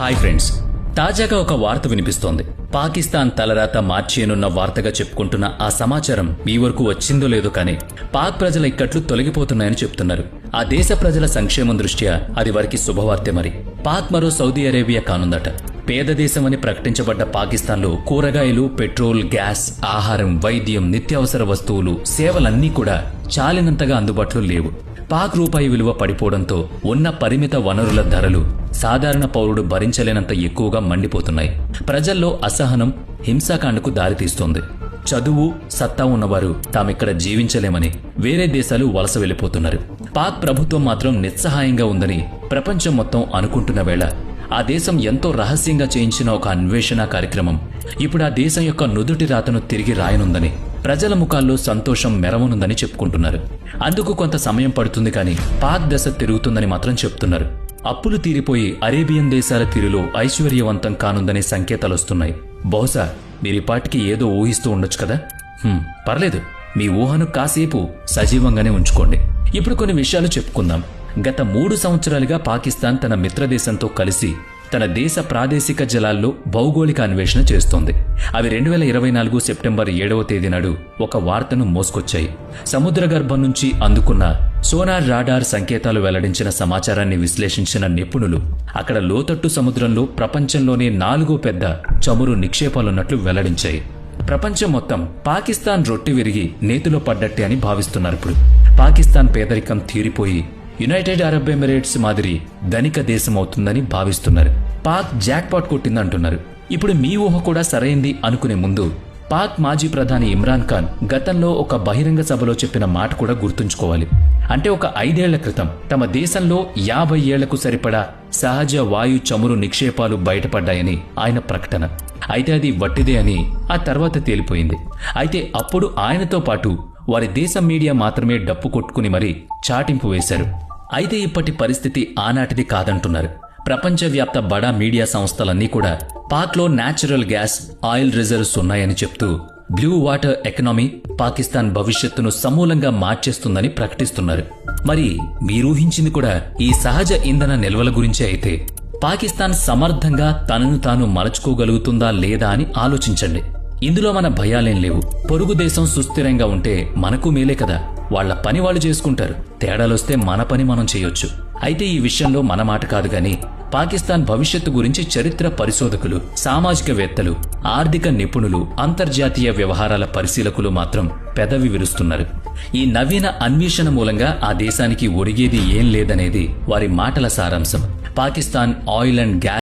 Hi friends తాజాగా ఒక వార్త వినిపిస్తోంది. పాకిస్తాన్ తలరాత మార్చేయనున్న వార్తగా చెప్పుకుంటున్న ఆ సమాచారం మీ వరకు వచ్చిందో లేదో కానీ పాక్ ప్రజల ఇక్కట్లు తొలగిపోతున్నాయని చెప్తున్నారు. ఆ దేశ ప్రజల సంక్షేమం దృష్ట్యా అది వారికి శుభవార్తె మరి. పాక్ మరో సౌదీ అరేబియా కానుందట. పేద దేశమని ప్రకటించబడ్డ పాకిస్తాన్లో కూరగాయలు పెట్రోల్ గ్యాస్ ఆహారం వైద్యం నిత్యావసర వస్తువులు సేవలన్నీ కూడా చాలినంతగా అందుబాటులో లేవు. పాక్ రూపాయి విలువ పడిపోవడంతో ఉన్న పరిమిత వనరుల ధరలు సాధారణ పౌరుడు భరించలేనంత ఎక్కువగా మండిపోతున్నాయి. ప్రజల్లో అసహనం హింసాకాండకు దారితీస్తోంది చదువు సత్తా ఉన్నవారు తామిక్కడ జీవించలేమని వేరే దేశాలు వలస వెళ్ళిపోతున్నారు పాక్ ప్రభుత్వం మాత్రం నిస్సహాయంగా ఉందని ప్రపంచం మొత్తం అనుకుంటున్న వేళ ఆ దేశం ఎంతో రహస్యంగా చేయించిన ఒక అన్వేషణ కార్యక్రమం. ఇప్పుడు ఆ దేశం యొక్క నుదుటి రాతను తిరిగి రాయనుందని ప్రజల ముఖాల్లో సంతోషం మెరవనుందని చెప్పుకుంటున్నారు. అందుకు కొంత సమయం పడుతుంది కానీ పాక్ దశ తిరుగుతుందని మాత్రం చెప్తున్నారు. అప్పులు తీరిపోయి అరేబియన్ దేశాల తీరులో ఐశ్వర్యవంతం కానుందనే సంకేతాలొస్తున్నాయి. బహుశా మీరిపాటికి ఏదో ఊహిస్తూ ఉండొచ్చు కదా? పర్లేదు. మీ ఊహను కాసేపు సజీవంగానే ఉంచుకోండి. ఇప్పుడు కొన్ని విషయాలు చెప్పుకుందాం. గత మూడు సంవత్సరాలుగా పాకిస్తాన్ తన మిత్రదేశంతో కలిసి తన దేశ ప్రాదేశిక జలాల్లో భౌగోళిక అన్వేషణ చేస్తోంది. అవి రెండు వేల ఇరవై నాలుగు సెప్టెంబర్ ఏడవ తేదీ నాడు ఒక వార్తను మోసుకొచ్చాయి. సముద్ర గర్భం నుంచి అందుకున్న సోనార్ రాడార్ సంకేతాలు వెల్లడించిన సమాచారాన్ని విశ్లేషించిన నిపుణులు అక్కడ లోతట్టు సముద్రంలో ప్రపంచంలోనే నాలుగో పెద్ద చమురు నిక్షేపాలున్నట్లు వెల్లడించాయి. ప్రపంచం మొత్తం పాకిస్తాన్ రొట్టి విరిగి నేతిలో పడ్డట్టే అని భావిస్తున్నారు ఇప్పుడు. పాకిస్తాన్ పేదరికం తీరిపోయి యునైటెడ్ అరబ్ ఎమిరేట్స్ మాదిరి ధనిక దేశం అవుతుందని భావిస్తున్నారు. పాక్ జాక్పాట్ కొట్టిందంటున్నారు. ఇప్పుడు మీ ఊహ కూడా సరైంది అనుకునే ముందు పాక్ మాజీ ప్రధాని ఇమ్రాన్ ఖాన్ గతంలో ఒక బహిరంగ సభలో చెప్పిన మాట కూడా గుర్తుంచుకోవాలి. అంటే ఒక ఐదేళ్ళ క్రితం తమ దేశంలో యాభై ఏళ్ళకు సరిపడా సహజ వాయు చమురు నిక్షేపాలు బయటపడ్డాయని ఆయన ప్రకటన. అయితే అది వట్టిదే అని ఆ తర్వాత తేలిపోయింది. అయితే అప్పుడు ఆయనతో పాటు వారి దేశం మీడియా మాత్రమే డప్పు కొట్టుకుని మరీ చాటింపు వేశారు. అయితే ఇప్పటి పరిస్థితి ఆనాటిది కాదంటున్నారు. ప్రపంచవ్యాప్త బడా మీడియా సంస్థలన్నీ కూడా పాక్లో న్యాచురల్ గ్యాస్ ఆయిల్ రిజర్వ్స్ ఉన్నాయని చెప్తూ బ్లూ వాటర్ ఎకనామీ పాకిస్తాన్ భవిష్యత్తును సమూలంగా మార్చేస్తుందని ప్రకటిస్తున్నారు. మరి మీరూహించింది కూడా ఈ సహజ ఇంధన నిల్వల గురించి అయితే పాకిస్తాన్ సమర్థంగా తనను తాను మలచుకోగలుగుతుందా లేదా అని ఆలోచించండి. ఇందులో మన భయాలేం లేవు. పొరుగు దేశం సుస్థిరంగా ఉంటే మనకు మేలే కదా. వాళ్ళ పని వాళ్ళు చేసుకుంటారు. తేడాలొస్తే మన పని మనం చేయొచ్చు. అయితే ఈ విషయంలో మన మాట కాదు గాని పాకిస్తాన్ భవిష్యత్తు గురించి చరిత్ర పరిశోధకులు సామాజికవేత్తలు ఆర్థిక నిపుణులు అంతర్జాతీయ వ్యవహారాల పరిశీలకులు మాత్రం పెదవి విరుస్తున్నారు. ఈ నవీన అన్వేషణ మూలంగా ఆ దేశానికి ఒరిగేది ఏం లేదనేది వారి మాటల సారాంశం. Pakistan oil and gas